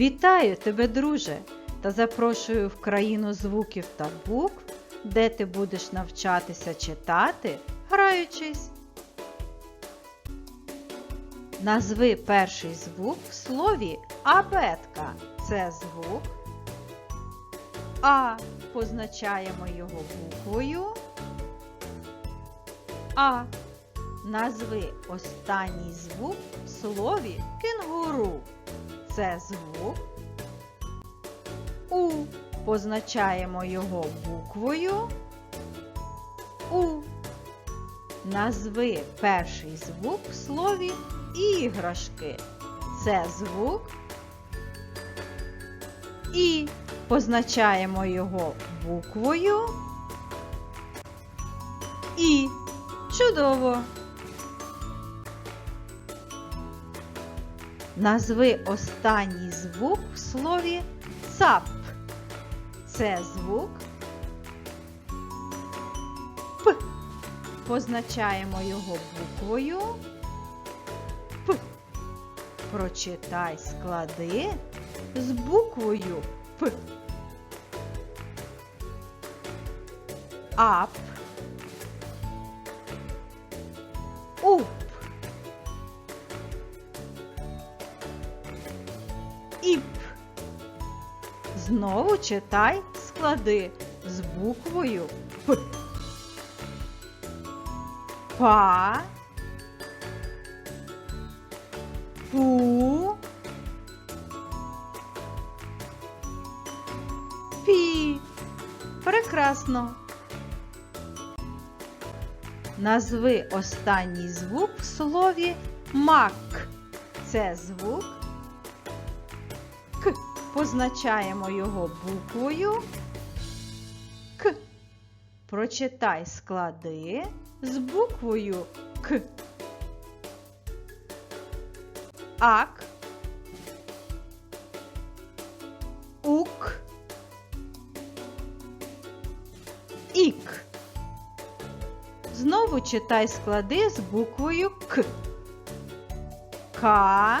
Вітаю тебе, друже, та запрошую в країну звуків та букв, де ти будеш навчатися читати, граючись. Назви перший звук в слові абетка. Це звук А. Позначаємо його буквою А. Назви останній звук в слові кенгуру. Це звук У. Позначаємо його буквою У. Назви перший звук в слові іграшки. Це звук І. Позначаємо його буквою І. Чудово! Назви останній звук в слові цап. Це звук П. Позначаємо його буквою П. Прочитай склади з буквою П. Ап. Іп. Знову читай склади з буквою П. Па. Пу. Пі. Прекрасно. Назви останній звук в слові мак. Це звук К. Позначаємо його буквою К. Прочитай склади з буквою К. Ак. Ук. Ік. Знову читай склади з буквою К. К.